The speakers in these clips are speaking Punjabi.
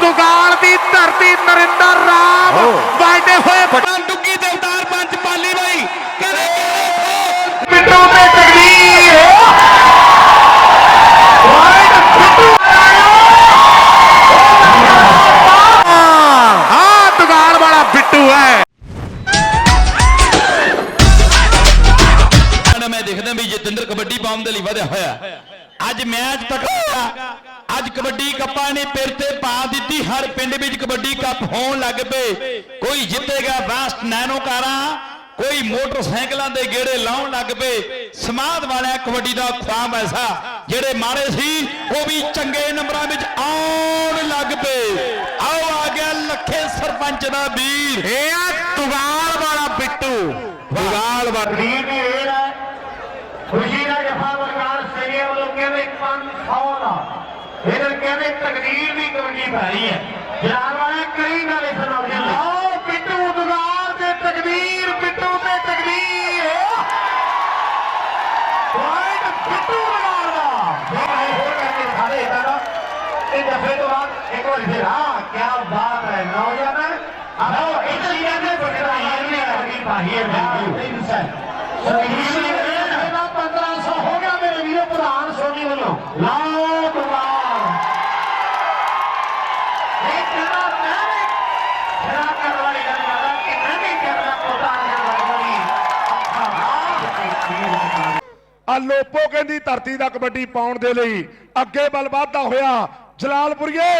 ਦੁਗਾਲ ਦੀ ਧਰਤੀ ਨਰਿੰਦਰ ਰਾਮ। ਵਾਡੇ ਹੋਏ ਡੁੱਗੀ ਦੇ ਉਤਾਰ ਪੰਜ ਪਾਲੀ ਬਾਈ। ਕਰੇ ਪਿੰਡੂ ਤੇ ਤਕਦੀਰ। ਵਾਈਡ ਹਾਂ ਦੁਗਾਲ ਵਾਲਾ ਬਿੱਟੂ ਹੈ। ਨਾ ਮੈਂ ਦੇਖਦਾ ਵੀ ਜਤਿੰਦਰ ਕਬੱਡੀ ਪਾਉਣ ਦੇ ਲਈ ਵਧਿਆ ਹੋਇਆ। ਅੱਜ ਮੈਚ ਤੱਕ ਅੱਜ ਕਬੱਡੀ ਕੱਪਾਂ ਨੇ ਪਿਰ ਤੇ ਪਾ ਦਿੱਤੀ ਹਰ ਪਿੰਡ ਵਿੱਚ ਕਬੱਡੀ ਕੱਪ ਹੋਣ ਲੱਗ ਪਏ। ਕੋਈ ਜਿੱਤੇਗਾ ਬੈਸਟ ਨੈਨੋ ਕਾਰਾਂ ਕੋਈ ਮੋਟਰਸਾਈਕਲਾਂ ਦੇ ਗੇੜੇ ਲਾਉਣ ਲੱਗ ਪਏ। ਸਮਾਦ ਵਾਲਿਆਂ ਕਬੱਡੀ ਦਾ ਖੁਆਬ ਐਸਾ ਜਿਹੜੇ ਮਾਰੇ ਸੀ ਉਹ ਵੀ ਚੰਗੇ ਨੰਬਰਾਂ ਵਿੱਚ ਆਉਣ ਲੱਗ ਪਏ। ਆਓ ਆ ਗਿਆ ਲੱਖੇ ਸਰਪੰਚ ਦਾ ਵੀਰ। ਇਹ ਆ ਦੁਗਾਲ ਵਾਲਾ ਬਿੱਟੂ। ਦੁਗਾਲ ਵਾਲਾ ਤਕਦੀਰ ਦੀ ਰੇਡ ਹੈ ਖੁਸ਼ੀ ਦਾ ਜਫਾ ਬਰਕਾਰ ਸਟੇਡੀਅਮ ਵੱਲੋਂ ਕਹਿੰਦੇ 500 ਦਾ ਇਹਨਾਂ ਕਹਿੰਦੇ ਤਕਦੀਰ ਦੀ ਕਬੱਡੀ ਭਾਰੀ ਹੈ। ਜਨਾਬ ਵਾਲੇ ਕਈ ਨਾਲੇ ਸੁਣਾਉਂਦੇ ਲਓ ਪਿੱਟੂ ਦੁਗਾਰ ਤੇ ਤਕਦੀਰ ਪਿੱਟੂ ਤੇ ਤਕਦੀਰ। ਪੁਆਇੰਟ ਪਿੱਟੂ ਦੁਗਾਰ ਦਾ। ਮੈਂ ਹੋਰ ਕਰਕੇ ਸਾਰੇ ਇਦਾਂ ਇਹ ਜਫੇ ਤੋਂ ਬਾਅਦ ਇੱਕ ਵਾਰ ਫਿਰ ਹਾਂ ਕੀ ਬਾਤ ਹੈ ਨੌਜਵਾਨ ਆਓ ਇਸ ਚੀਜ਼ ਦੇ ਬਟਰਾ ਯਾਰ ਨੇ ਅਰਗੀ ਭਾਈ ਹੈ ਬਿਲਕੁਲ ਸਰਵੀਸ ਇਹਦਾ 1500 ਹੋ ਗਿਆ ਮੇਰੇ ਵੀਰੋ ਪ੍ਰਧਾਨ ਸੋਨੀ ਵੱਲੋਂ। ਲਾਓ ਆ ਲੋਪੋ ਕਹਿੰਦੀ ਧਰਤੀ ਦਾ ਕਬੱਡੀ ਪਾਉਣ ਦੇ ਲਈ ਅੱਗੇ ਬਲ ਵਾਧਾ ਹੋਇਆ। ਜਲਾਲਪੁਰੀਏ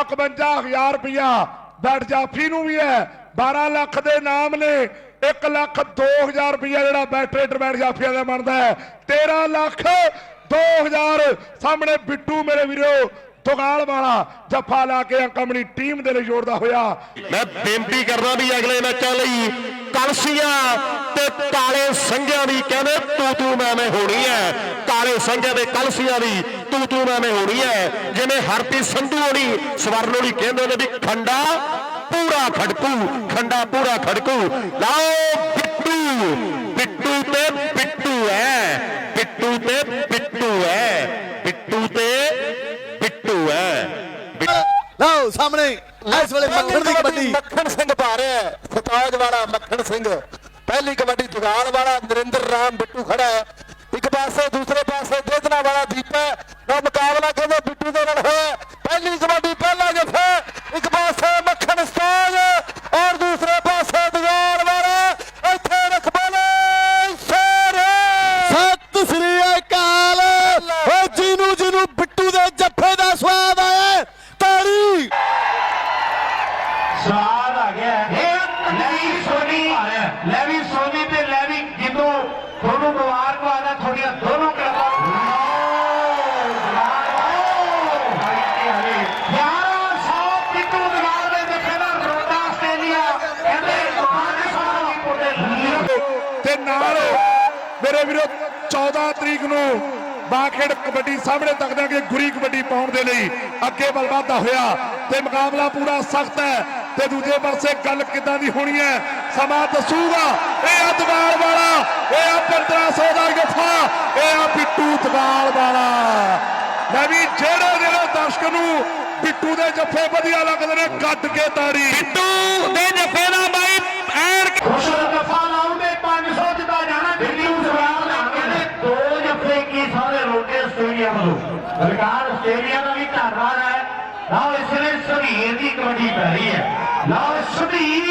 51000 ਰੁਪਇਆ ਬੈਟ ਜਾਫੀ ਨੂੰ ਵੀ ਹੈ। 12 ਲੱਖ ਦੇ ਨਾਮ ਨੇ। 1 ਲੱਖ 2000 ਰੁਪਇਆ ਜਿਹੜਾ ਬੈਟਰੇਟਰ ਬੈਠ ਜਾਫੀਆਂ ਦਾ ਬਣਦਾ ਹੈ। 13 ਲੱਖ 2000 ਸਾਹਮਣੇ ਬਿੱਟੂ ਮੇਰੇ ਵੀਰੋ ਦੁਗਾਲ ਵਾਲਾ ਜੱਫਾ ਲਾ ਕੇ ਆਪਣੀ ਟੀਮ ਦੇ ਲਈ ਜੋੜਦਾ ਹੋਇਆ। ਮੈਂ ਬੇਨਤੀ ਕਰਦਾ ਵੀ ਅਗਲੇ ਮੈਚਾਂ ਲਈ ਕਲਸੀਆਂ ਤੇ ਕਾਲੇ ਸੰਘਿਆਂ ਦੀ ਕਹਿੰਦੇ ਤੂੰ ਤੂੰ ਮੈਂ ਮੈਂ ਹੋਣੀ ਹੈ ਕਾਲੇ ਸੰਘਿਆਂ ਦੇ ਕਲਸੀਆਂ ਦੀ ਤੂੰ ਤੂੰ ਮੈਂ ਮੈਂ ਹੋਣੀ ਹੈ ਜਿਵੇਂ ਹਰਪ੍ਰੀਤ ਸੰਧੂ ਹੋਣੀ, ਸਵਰਨ ਕਹਿੰਦੇ ਨੇ ਵੀ ਖੰਡਾ ਪੂਰਾ ਖੜਕੂ, ਖੰਡਾ ਪੂਰਾ ਖੜਕੂ। ਲਾਓ ਬਿੱਟੂ ਬਿੱਟੂ ਤੇ ਬਿੱਟੂ ਹੈ ਬਿੱਟੂ ਤੇ ਬਿੱਟੂ ਹੈ ਬਿੱਟੂ ਤੇ ਬਿੱਟੂ ਹੈ। ਲਓ ਸਾਹਮਣੇ ਇਸ ਵੇਲੇ ਮੱਖਣ ਦੀ ਕਬੱਡੀ ਮੱਖਣ ਸਿੰਘ ਪਾ ਰਿਹਾ ਹੈ। ਸਤਾਜ ਵਾਲਾ ਮੱਖਣ ਸਿੰਘ। ਪਹਿਲੀ ਕਬੱਡੀ ਦੁਗਾਲ ਵਾਲਾ ਨਰਿੰਦਰ ਰਾਮ ਬਿੱਟੂ ਖੜਾ ਹੈ। ਇੱਕ ਪਾਸੇ ਦੂਸਰੇ ਪਾਸੇ ਦੇਦਨਾ ਵਾਲਾ ਦੀਪ ਹੈ। ਦਾ ਮੁਕਾਬਲਾ ਕਹਿੰਦੇ ਬਿੱਟੂ ਦੇ ਨਾਲ ਹੋਇਆ? ਪਹਿਲੀ ਕਬੱਡੀ ਪਹਿਲਾ ਜਫਾ ਇੱਕ ਪਾਸੇ ਮੱਖਣ ਸਤਾਜ ਔਰ ਦੂਸਰੇ ਪਾਸੇ ਦੁਗਾਲ ਵਾਲਾ ਇੱਥੇ ਰਖਬਲੇ ਸ਼ੇਰ ਸਤਿ ਸ੍ਰੀ ਅਕਾਲ ਓ ਜਿਹਨੂੰ ਜਿਹਨੂੰ ਬਿੱਟੂ ਦੇ ਜੱਫੇ ਦਾ ਸਵਾਦ ਆਇਆ ਤਾੜੀ ਸਵਾਦ ਆ ਗਿਆ ਹੈ ਲੈਵੀ ਸੋਨੀ ਲੈ ਵੀ ਸੋਨੀ ਤੇ ਲੈ ਵੀ ਜਿੱਦੋਂ ਦੋਨੋਂ ਮੁਬਾਰਕ ਵਾਲਾ ਥੋੜੀਆਂ ਦੋਨੋਂ ਕਲਬਾਂ ਪਿੱਟੂ ਦਗਾਲ ਦੇ ਦੇਖੇ ਨਾ ਰੋਡਾ ਆਸਟ੍ਰੇਲੀਆ ਕਹਿੰਦੇ ਤੁਹਾਡੇ ਸਾਹਮਣੇ ਕੋਟੇ ਤੇ ਨਾਲ ਮੇਰੇ ਵੀਰੋ 14 ਤਰੀਕ ਨੂੰ ਬਾਖੇੜ ਕਬੱਡੀ ਸਾਹਮਣੇ ਤੱਕਦੇ ਕਿ ਗੁਰੀ ਕਬੱਡੀ ਪਾਉਣ ਦੇ ਲਈ। ਅੱਗੇ ਬਲ ਵਾਧਾ ਹੋਇਆ ਤੇ ਮੁਕਾਬਲਾ ਪੂਰਾ ਸਖਤ ਹੈ। ਤੇ ਦੂਜੇ ਪਾਸੇ ਗੱਲ ਕਿੱਦਾਂ ਦੀ ਹੋਣੀ ਹੈ? ਸਮਾਂ ਦੱਸੂਗਾ। ਇਹ ਆ ਦਗਾਲ ਵਾਲਾ, ਇਹ ਆ 1500 ਦਾ ਜਫਾ, ਇਹ ਆ ਪਿੱਟੂ ਦਵਾਲ ਵਾਲਾ। ਮੈਂ ਵੀ ਜਿਹੜੇ ਜਿਹੜੇ ਦਰਸ਼ਕ ਨੂੰ ਪਿੱਟੂ ਦੇ ਜੱਫੇ ਵਧੀਆ ਲੱਗਦੇ ਨੇ ਕੱਟ ਕੇ ਤਾੜੀ। ਬਿੱਟੂ ਦੇ ਜੱਫੇ ਦਾ ਬਾਈ ਐਨ ਖੁਸ਼ਲ ਦਫਾ ਲਾਉਂਦੇ 500 ਜਿੱਦਾ ਜਾਣਾ ਦਿੱਲੀ ਨੂੰ ਸਵਾਲ ਲਾ ਕਹਿੰਦੇ ਦੋ ਜੱਫੇ ਕੀ ਸਾਰੇ ਰੋਕੇ ਸਟੇਡੀਅਮ ਨੂੰ ਸਰਕਾਰ ਆਸਟ੍ਰੇਲੀਆ ਦਾ ਵੀ ਧੰਨਵਾਦ ਹੈ। ਲਓ ਇਸ ਵੇਲੇ ਸੁਧੀਰ ਦੀ ਕਬੱਡੀ ਪੈ ਰਹੀ ਹੈ। ਲਓ ਸੁਧੀਰ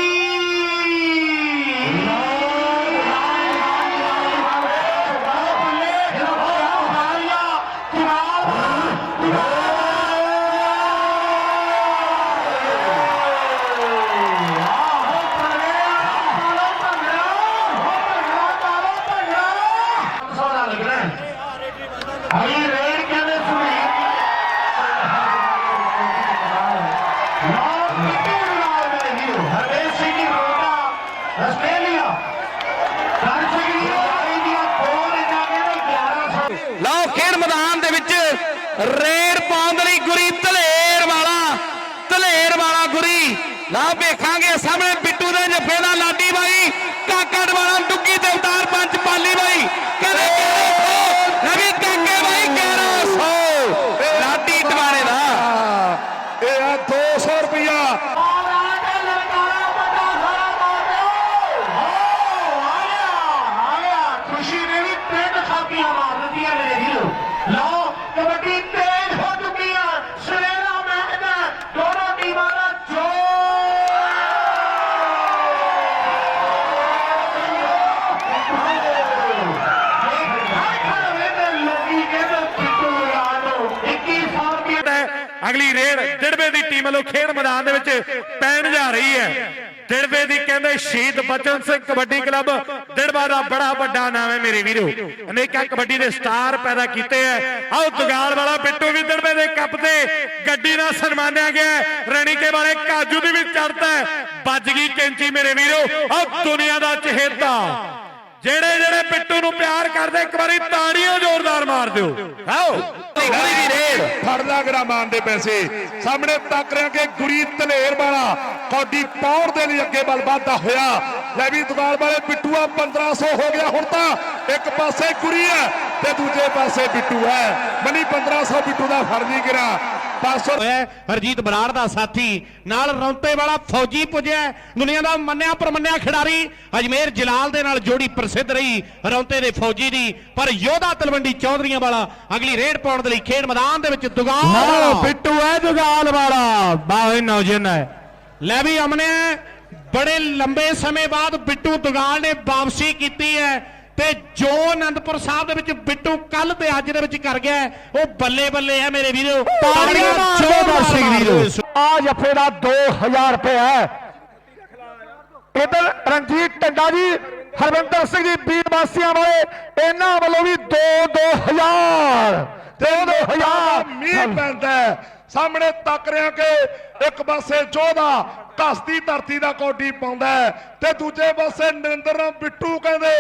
ਹਰਵੇਸ਼ ਸਿੰਘ ਦੀ ਆਸਟ੍ਰੇਲੀਆ ਕਰ ਸਕਦੀ ਹੈ ਕੋਲ ਇਹਨਾਂ ਕਹਿੰਦੇ 1100 ਲਓ, ਖੇਡ ਮੈਦਾਨ ਦੇ ਵਿੱਚ ਰੇਡ ਪਾਉਣ ਲਈ ਗੁਰੀ ਧਲੇਰ ਵਾਲਾ ਧਲੇਰ ਵਾਲਾ ਗੁਰੀ। ਲਾ ਵੇਖਾਂਗੇ ਸਾਹਮਣੇ ਬਿੱਟੂ ਦੇ ਜੱਫੇ ਦਾ ਲਾਡੀ ਬਾਈ, ਕਾਕੜ ਵਾਲਾ ਡੁੱਗੀ ਤੇ ਉਤਾਰ ਪੰਜ, ਪਾਲੀ ਬਾਈ। ਅਗਲੀ ਰੇਡ ਦਿੜਵੇ ਦੀ ਟੀਮ ਵੱਲੋਂ ਖੇਡ ਮੈਦਾਨ ਦੇ ਵਿੱਚ ਪੈਣ ਜਾ ਰਹੀ ਹੈ। ਦਿੜਵੇ ਦੀ ਕਹਿੰਦੇ ਸ਼ਹੀਦ ਬਚਨ ਸਿੰਘ ਕਬੱਡੀ ਕਲੱਬ ਦਿੜਵਾ ਦਾ ਬੜਾ ਵੱਡਾ ਨਾਮ ਹੈ ਮੇਰੇ ਵੀਰੋ। ਅਨੇਕਾਂ ਕਬੱਡੀ ਦੇ ਸਟਾਰ ਪੈਦਾ ਕੀਤੇ ਐ ਆਓ ਦੁਗਾਲ ਵਾਲਾ ਬਿੱਟੂ ਵੀ ਦਿੜਵੇ ਦੇ ਕੱਪ ਤੇ ਗੱਡੀ ਨਾਲ ਸਨਮਾਨਿਆ ਗਿਆ ਰਣੀਕੇ ਵਾਲੇ ਕਾਜੂ ਦੀ ਵੀ ਚੜਤਾ ਹੈ। ਵੱਜ ਗਈ ਕੈਂਚੀ ਮੇਰੇ ਵੀਰੋ। ਆਓ ਦੁਨੀਆ ਦਾ ਚਹੇਤਾ। ਜਿਹੜੇ ਜਿਹੜੇ ਬਿੱਟੂ ਨੂੰ ਪਿਆਰ ਕਰਦੇ ਇੱਕ ਵਾਰੀ ਤਾੜੀਆਂ ਜ਼ੋਰਦਾਰ ਮਾਰ ਦਿਓ। ਆਓ। ਗੁਰੀ ਦੀ ਰੇਡ। ਫੜ ਲਾ ਗਰਾਮਾਨ ਦੇ ਪੈਸੇ। ਸਾਹਮਣੇ ਤੱਕ ਰਿਆ ਕਿ ਗੁਰੀ ਧਨੇਰ ਵਾਲਾ ਕੌਡੀ ਪੌੜ ਦੇ ਲਈ ਅੱਗੇ ਬਲ ਵੱਧਦਾ ਹੋਇਆ। ਲੈ ਵੀ ਦੁਕਾਨ ਵਾਲੇ ਬਿੱਟੂਆ 1500 ਹੋ ਗਿਆ ਹੁਣ ਤਾਂ। ਇੱਕ ਪਾਸੇ ਗੁਰੀ ਹੈ ਤੇ ਦੂਜੇ ਪਾਸੇ ਬਿੱਟੂ ਹੈ। ਮਨੀ 1500 ਬਿੱਟੂ ਦਾ ਫੜ ਨਹੀਂ ਗਿਰਾ। 500 ਹੋਇਆ। ਹਰਜੀਤ ਬਰਾੜ ਦਾ ਸਾਥੀ ਨਾਲ ਰੌਂਤੇ ਵਾਲਾ ਫੌਜੀ ਪੁੱਜਿਆ। ਦੁਨੀਆ ਦਾ ਮੰਨਿਆ ਪਰਮੰਨਿਆ ਖਿਡਾਰੀ ਅਜਮੇਰ ਜਲਾਲ ਦੇ ਨਾਲ ਜੋੜੀ ਪ੍ਰਸਿੱਧ ਰਹੀ ਰੌਂਤੇ ਦੇ ਫੌਜੀ ਦੀ। ਪਰ ਯੋਧਾ ਤਲਵੰਡੀ ਚੌਧਰੀਆਂ ਵਾਲਾ ਅਗਲੀ ਰੇਡ ਪਾਉਣ ਦੇ ਲਈ ਖੇਡ ਮੈਦਾਨ ਦੇ ਵਿੱਚ ਦੁਗਾਲ। ਬਿੱਟੂ ਹੈ ਜੁਗਾਲ ਵਾਲਾ। ਬਾਹੇ ਨੌਜਨ ਹੈ। ਲੈ ਵੀ ਅਮਨੇ ਬੜੇ ਲੰਬੇ ਸਮੇਂ ਬਾਅਦ ਬਿੱਟੂ ਦੁਗਾਲ ਨੇ ਵਾਪਸੀ ਕੀਤੀ ਹੈ। ਤੇ ਜੋ ਆਨੰਦਪੁਰ ਸਾਹਿਬ ਦੇ ਵਿੱਚ ਬਿੱਟੂ ਕੱਲ ਤੇ ਅੱਜ ਦੇ ਵਿੱਚ ਕਰ ਗਿਆ ਉਹ ਬੱਲੇ ਬੱਲੇ ਹੈ ਮੇਰੇ ਵੀਰੋ। ਤਾੜੀਆਂ ਜ਼ੋਰਦਾਰ ਦਿਓ ਵੀਰੋ। ਆ ਜੱਫੇ ਦਾ 2000 ਰੁਪਏ ਹੈ। ਇਧਰ ਰਣਜੀਤ ਟੰਡਾ ਜੀ ਹਰਵਿੰਦਰ ਸਿੰਘ ਜੀ ਵੀਰ ਵਾਸੀਆਂ ਵਾਲੇ ਇਹਨਾਂ ਵੱਲੋਂ ਵੀ 2 2000 2 2000 ਮੀਂਹ ਪੈਂਦਾ। ਸਾਹਮਣੇ ਤੱਕ ਰਿਆ ਕਿ ਇੱਕ ਪਾਸੇ ਜੋਧਾ ਘਸਦੀ ਧਰਤੀ ਦਾ ਕੋਡੀ ਪਾਉਂਦਾ ਹੈ ਤੇ ਦੂਜੇ ਪਾਸੇ ਨਰਿੰਦਰ ਰਾਮ ਬਿੱਟੂ ਕਹਿੰਦੇ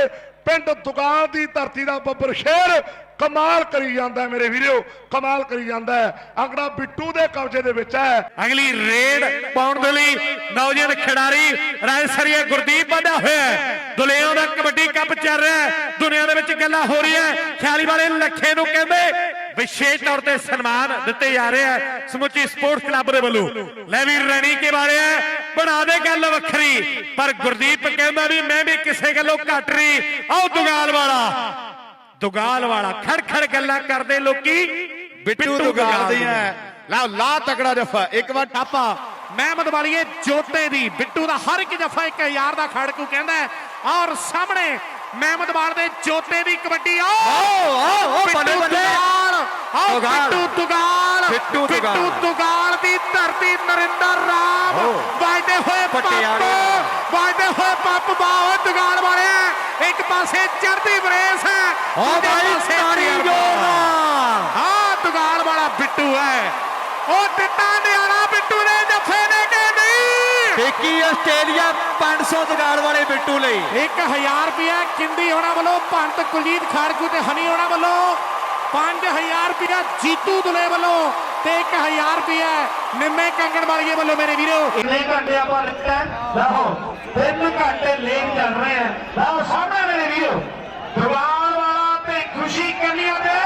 ਪਿੰਡ ਦੁਕਾਨ ਦੀ ਧਰਤੀ ਦਾ ਬੱਬਰ ਸ਼ੇਰ ਕਮਾਲ ਕਰੀ ਜਾਂਦਾ ਮੇਰੇ ਵੀਰੋ, ਕਮਾਲ ਕਰੀ ਜਾਂਦਾ ਹੈ। ਅੰਕੜਾ ਬਿੱਟੂ ਦੇ ਕਬਜ਼ੇ ਦੇ ਵਿੱਚ ਹੈ। ਅਗਲੀ ਰੇਡ ਪਾਉਣ ਦੇ ਲਈ ਨੌਜਵਾਨ ਖਿਡਾਰੀ ਰਾਜਸਰੀਆ ਗੁਰਦੀਪ ਵਧਿਆ ਹੋਇਆ ਹੈ। ਦੁਨੀਆ ਦਾ ਕਬੱਡੀ ਕੱਪ ਚੱਲ ਰਿਹਾ ਹੈ। ਦੁਨੀਆ ਦੇ ਵਿੱਚ ਗੱਲਾਂ ਹੋ ਰਹੀਆਂ ਖਿਆਲੀ ਵਾਲੇ ਲੱਖੇ ਨੂੰ ਕਹਿੰਦੇ ਵਿਸ਼ੇਸ਼ ਤੌਰ ਤੇ ਸਨਮਾਨ ਦਿੱਤੇ ਜਾ ਰਹੇ ਆ ਸਮੁੱਚੀ ਸਪੋਰਟਸ ਕਲੱਬ ਦੇ ਵੱਲੋਂ। ਲੈ ਵੀ ਰਣੀ ਕੇ ਵਾਲੇ ਆ ਬਣਾ ਦੇ ਗੱਲ ਵੱਖਰੀ ਪਰ ਗੁਰਦੀਪ ਕਹਿੰਦਾ ਵੀ ਮੈਂ ਵੀ ਕਿਸੇ ਗੱਲੋਂ ਘੱਟ ਨਹੀਂ। ਆਓ ਦੁਗਾਲ ਵਾਲਾ। ਦੁਗਾਲ ਵਾਲਾ ਖੜ ਖੜ ਗੱਲਾਂ ਕਰਦੇ ਲੋਕੀ। ਬਿੱਟੂ ਦੁਗਾਲ। ਦੀਆਂ ਲਾ ਲਾ ਤਕੜਾ ਜੱਫਾ ਇੱਕ ਵਾਰ ਟਾਪਾ। ਮਹਿਮਦ ਵਾਲੀਏ ਜੋਤੇ ਦੀ ਬਿੱਟੂ ਦਾ ਹਰ ਇੱਕ ਜਫਾ 1000 ਦਾ ਖੜਕੂ ਕਹਿੰਦਾ। ਔਰ ਸਾਹਮਣੇ ਮਹਿਮਦ ਵਾਲ ਦੇ ਜੋਤੇ ਦੀ ਕਬੱਡੀ ਆਓ! ਆਓ ਆਓ ਬਿੱਟੂ ਬੱਲੇ ਬੱਲੇ ਦੁਗਾਲ ਆਓ ਦੁਗਾਲ। ਬਿੱਟੂ ਦੁਗਾਲ ਬਿੱਟੂ ਦੁਗਾਲ ਦੀ ਧਰਤੀ ਨਰਿੰਦਰ ਰਾਮ। ਵਾਜਦੇ ਹੋਏ ਪੱਪ। ਵਾਜਦੇ ਹੋਏ ਪੱਪ ਬਾਹੋ ਦੁਗਾਲ ਵਾਲਿਆ ਇੱਕ ਪਾਸੇ ਚੜ੍ਹਦੀ ਬਰੇਸ ਹੈ। ਦੂਜੇ ਭਾਈ ਤਾੜੀ ਹਾਂ ਦੁਗਾਲ ਵਾਲਾ ਬਿੱਟੂ ਹੈ। ਉਹ ਦਿੱਤਾ ਨਿਆਣਾ ਬਿੱਟੂ ਨੇ ਜੱਫੇ ਨੇ ਕਿ ਨਹੀਂ। ਟੇਕੀ ਆਸਟ੍ਰੇਲੀਆ 500 ਦਗਾੜ ਵਾਲੇ ਬਿੱਟੂ ਲਈ। 1000 ਰੁਪਿਆ ਕਿੰਦੀ ਹੋਣਾ ਵੱਲੋਂ ਪੰਤ ਕੁਲਜੀਤ ਖਾੜਕੂ ਤੇ ਹਨੀ ਹੋਣਾ ਵੱਲੋਂ। 5000 ਰੁਪਇਆ ਜੀਤੂ ਦੁਲੇ ਵੱਲੋਂ ਤੇ 1000 ਰੁਪਇਆ ਨਿੰਮੇ ਕੰਗਣ ਵਾਲੀਏ ਵੱਲੋਂ ਮੇਰੇ ਵੀਰੋ। ਕਿੰਨੇ ਘੰਟੇ ਆਪਾਂ ਲਿਖਤਾ ਲਓ, ਤਿੰਨ ਘੰਟੇ ਲੇਟ ਚੱਲ ਰਹੇ ਆ ਲਓ, ਸਾਹਮਣੇ ਮੇਰੇ ਵੀਰੋ ਦੁਬਾਰ ਵਾਲਾ ਤੇ ਖੁਸ਼ੀ ਕੰਨੀਆਂ ਦੇ